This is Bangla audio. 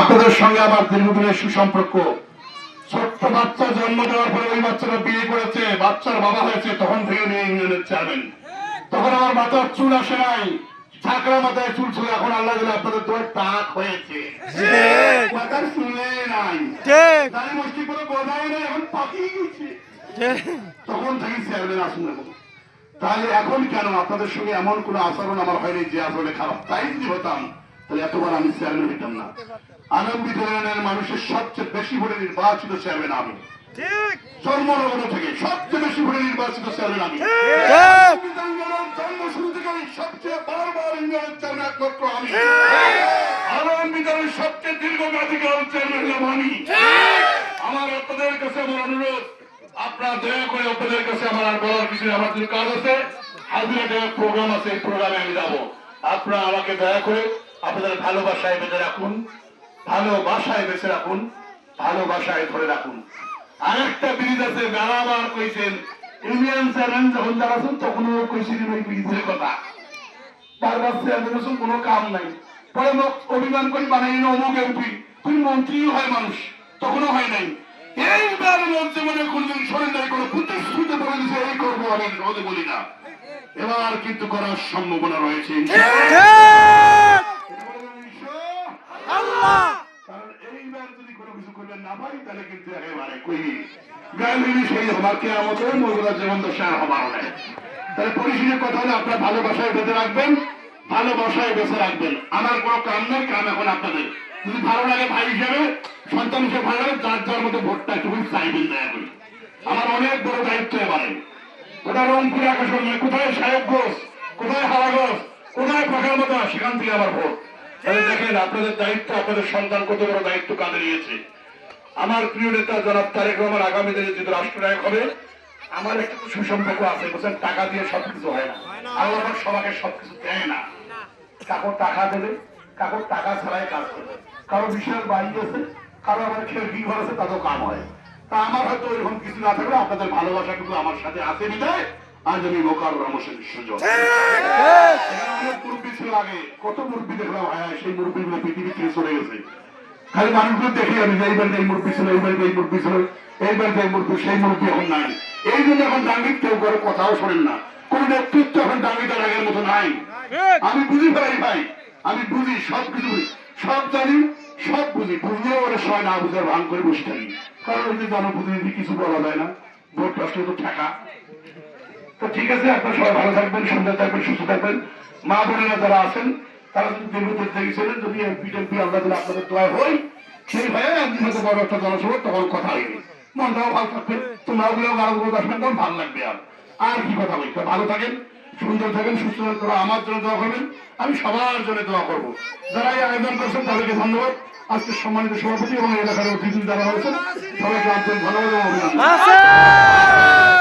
আপনাদের সঙ্গে আমার দীর্ঘদিনের সুসম্পর্ক। ছোট্ট বাচ্চা জন্ম দেওয়ার পরে ওই বাচ্চাটা বিয়ে করেছে বাচ্চার বাবা হয়েছে তখন থেকে উনি ইউনিয়নের চেয়ারম্যান তখন আমার মাথার চুল আসে নাই ঝাঁকড়া মাথায় চুল ছিল এখন আল্লাহ দিলে আপনাদের দোয়ার টাক হয়েছে। মাথার চুলে নাই। দাঁড়ি মুষ্টি কোনো গজায় নাই এখন পাকিয়ে গেছে। তখন থেকে চেয়ারম্যান আসুন এখন। তাহলে এখন কেন আপনাদের সঙ্গে এমন কোন আচরণ আমার হয়নি যে আসলে খারাপ? তাই হতাম তাহলে এতবার আমি চেয়ারম্যান হইতাম না। আনন্দিত ইউনিয়নের মানুষের সবচেয়ে বেশি ভোটে নির্বাচিত চেয়ারম্যান আমি। ঠিক। জন্মলগ্ন থেকে সবচেয়ে বেশি ভোটে নির্বাচিত চেয়ারম্যান আমি। জন্ম শুরু থেকে সবচেয়ে বারবার ইউনিয়নের চেয়ারম্যান একমাত্র আমি। সবচেয়ে চেয়ারম্যান হলাম আমি। আমার আপনাদের কাছে আমার অনুরোধ আপনারা দয়া করে আপনাদের কাছে আমার আর বলার কিছু আমার যে কাজ আছে। হাজিরা প্রোগ্রাম আছে এই প্রোগ্রামে আমি যাব। আপনারা আমাকে দয়া করে আপনাদের ভালোবাসায় বেঁধে রাখুন, ভালোবাসায় বেঁচে রাখুন, ভালোবাসায় ধরে রাখুন। আরেকটা ব্রিজ আছে মেলাবার কইছেন, ইউনিয়ন চেয়ারম্যান যখন তখনও কইছিলেন ওই কথা। বারবার চেয়ারম্যান কোনো কাম নাই। পরে অভিমান বানাই অমুক এমপি মন্ত্রী হয় মানুষ, তখনও হয় নাই। এইবার মধ্যে মনে শরীর নাই কোনো বলে এই করব আমি রোদে বলি না। এবার কিন্তু করার সম্ভাবনা রয়েছে আল্লাহ না আপনার ভালোবাসায় বেঁধে রাখবেন ভালোবাসায় বেঁচে রাখবেন আমার কোনো কাম নেই কাম এখন আপনাদের যদি ভালো লাগে ভাই হিসেবে সন্তান হিসেবে ভালো লাগে যার যার মধ্যে ভোটটা একটু চাইবেন দয়া করে আমার অনেক বড় দায়িত্ব এবারে ওটা রংপুর আকাশ কোথায় সাহেব ঘোষ কোথায় হাওয়া ঘোষ কোথায় পাখার মতো সেখান থেকে আমার ভোট তাহলে আপনাদের দায়িত্ব, আপনাদের সন্তান কত বড় দায়িত্ব কাঁধে নিয়েছে। আমার প্রিয় নেতা জনাব তারেক রহমান আগামী দিনে যদি রাষ্ট্রনায়ক হবে, আমার একটু সুসম্পর্ক আছে, বুঝছেন? টাকা দিয়ে সবকিছু হয় না। আল্লাহ সবাইকে সবকিছু দেয় না। কাকুর টাকা দেবে কাকুর টাকা ছাড়াই কাজ করবে। কারও বিশাল বাড়ি আছে, কারও আমার খেয়ে কি ঘর আছে, তাতেও কাম হয়। তা আমার হয়তো এরকম কিছু না থাকলে আপনাদের ভালোবাসাটুকু আমার সাথে আছে বিদায়। আজ আমি মোকার রমেশের সুযোগ এখানে অনেক মুরব্বী ছিল আগে কত মুরব্বী দেখলাম হ্যাঁ সেই মুরব্বী গুলো পৃথিবী থেকে চলে গেছে। খালি মানুষগুলো দেখি আমি যে এইবার এই মুরব্বী ছিল এইবার এই মুরব্বী ছিল এইবার যে মুরব্বী, সেই মুরব্বী এখন নাই। এই জন্য এখন ডাঙ্গিত কেউ করে কথাও শোনেন না। কোন নেতৃত্ব এখন ডাঙ্গিতার আগের মতো নাই। আমি বুঝি ফেলাই ভাই, আমি বুঝি, সব কিছু সব জানি, সব বুঝি। বুঝলেও ওরা সবাই না বুঝে ভাঙ করে বসে থাকি। কারণ ওই জনপ্রতিনিধি কিছু বলা যায় না, ভোট আসলে তো টাকা তো ঠিক আছে, আপনার সবাই ভালো থাকবেন সুন্দর থাকবেন, সুস্থ থাকবেন। মা বোনেরা যারা আছেন, তারা যদি দীর্ঘদিন দেখেছিলেন, যদি বিজেপি আল্লাহ দিলে আপনাদের দোয়া হই সেই ভয়ে একদিন হয়তো বড় একটা জনসভা তখন কথা হয়নি। মনটাও ভালো থাকবে তোমরাও গুলো গাড়ো গুলো আসবেন, তখন ভালো লাগবে আর। আর কি কথা বলি ভালো থাকেন, সুন্দর থাকেন, সুস্থ থাকেন, তোরা আমার জন্য দোয়া করবেন, আমি সবার জন্য দোয়া করব। যারা এই আয়োজন করছেন, তাদেরকে ধন্যবাদ। আজকে সম্মানিত সভাপতি এবং এলাকার অতিথি যারা হয়েছেন সবাইকে আন্তরিক ধন্যবাদ এবং অভিনন্দন।